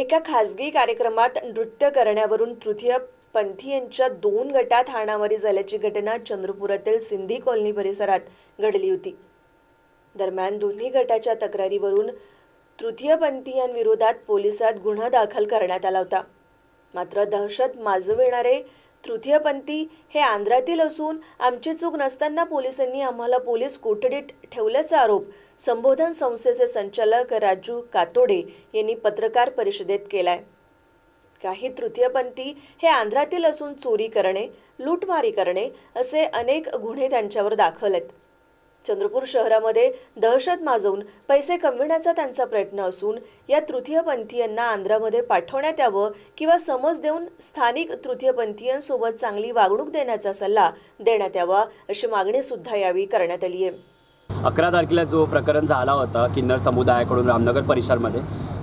एका खासगी कार्यक्रमात नृत्य करण्यावरून तृतीय पंथीयांच्या दोन गटात हाणामारी झाल्याची घटना चंद्रपुरातील सिंधी कॉलनी परिसरात घडली होती. दरम्यान दोन्ही गटाच्या तक्रारीवरून तृतीयपंथीयांविरोधात पोलिसात गुन्हा दाखल करण्यात आला होता. मात्र दहशत माजविणारे तृतीयपंथी हे आंध्रातील असून आमची चूक नसताना पोलिसांनी आम्हाला पोलीस कोठडीत ठेवल्याचा आरोप संबोधन संस्थेचे संचालक राजू कातोडे यांनी पत्रकार परिषदेत केलाय. काही तृतीयपंथी हे आंध्रातील असून चोरी करणे लूटमारी करणे असे अनेक गुन्हे त्यांच्यावर दाखल आहेत. चंद्रपूर शहरामध्ये दहशत माजवून पैसे कमविण्याचा त्यांचा प्रयत्न असून या तृतीयपंथीयांना आंध्रामध्ये पाठवण्यात यावं किंवा समज देऊन स्थानिक तृतीयपंथीयांसोबत चांगली वागणूक देण्याचा सल्ला देण्यात यावा अशी मागणी सुद्धा यावेळी करण्यात आली आहे. अकरा तारखेला जो प्रकरण झाला होता किन्नर समुदायाकडून रामनगर परिसरमध्ये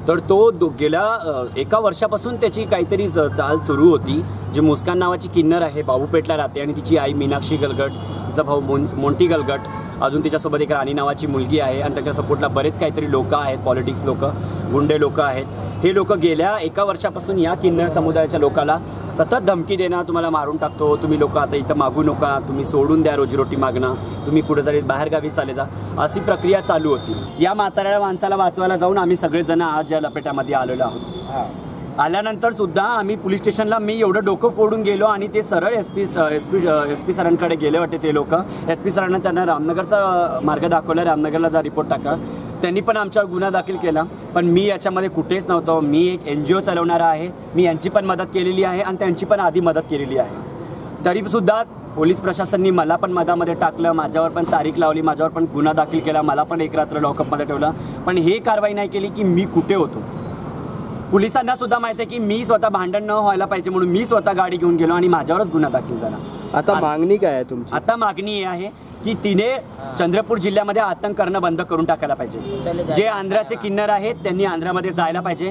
तर तो दो गेल्या एका वर्षापासून त्याची काहीतरी ज- चाल सुरू होती जी मुस्कान नावाची किन्नर आहे बाबूपेठला राहते आणि तिची आई मीनाक्षी गलगट तिचा भाऊ मोन मोंटी गलगट अजून तिच्यासोबत एक राणी नावाची मुलगी आहे आणि त्याच्या सपोर्टला बरेच काहीतरी लोक आहेत पॉलिटिक्स लोक गुंडे लोक आहेत. हे लोक गेल्या एका वर्षापासून या किन्नर समुदायाच्या लोकाला सतत धमकी देणं तुम्हाला मारून टाकतो तुम्ही लोक आता इथं मागू नका तुम्ही सोडून द्या रोजीरोटी मागणं तुम्ही कुठेतरी बाहेरगावी चाले जा अशी प्रक्रिया चालू होती. या म्हाताऱ्या माणसाला वाचवायला जाऊन आम्ही सगळेजण आज या लपेट्यामध्ये आलेलो आहोत. आल्यानंतर सुद्धा आम्ही पोलीस स्टेशनला मी एवढं डोकं फोडून गेलो आणि ते सरळ S P S P S P सरांकडे गेले होते ते लोक. एस पी सरांना त्यांना रामनगरचा मार्ग दाखवला. रामनगरला जा रिपोर्ट टाका. त्यांनी पण आमच्यावर गुन्हा दाखल केला. पण मी याच्यामध्ये कुठेच नव्हतो. मी एक एन जी ओ चालवणारा आहे. मी यांची पण मदत केलेली आहे आणि त्यांची पण आधी मदत केलेली आहे. तरीसुद्धा पोलीस प्रशासनाने मला पण मधामध्ये टाकलं. माझ्यावर पण तारीख लावली. माझ्यावर पण गुन्हा दाखल केला. मला पण एक रात्र लॉकअपमध्ये ठेवलं. पण हे कारवाई नाही केली की मी कुठे होतो? पोलिसांना सुद्धा माहिती आहे की मी स्वतः भांडण न व्हायला पाहिजे म्हणून मी स्वतः गाडी घेऊन गेलो आणि माझ्यावरच गुन्हा दाखल झाला. आता मागणी काय आहे तुमची? आता मागणी ही आहे की तिने चंद्रपूर जिल्ह्यामध्ये आतंक करणं बंद करून टाकायला पाहिजे. जे आंध्राचे किन्नर आहेत त्यांनी आंध्रामध्ये जायला पाहिजे.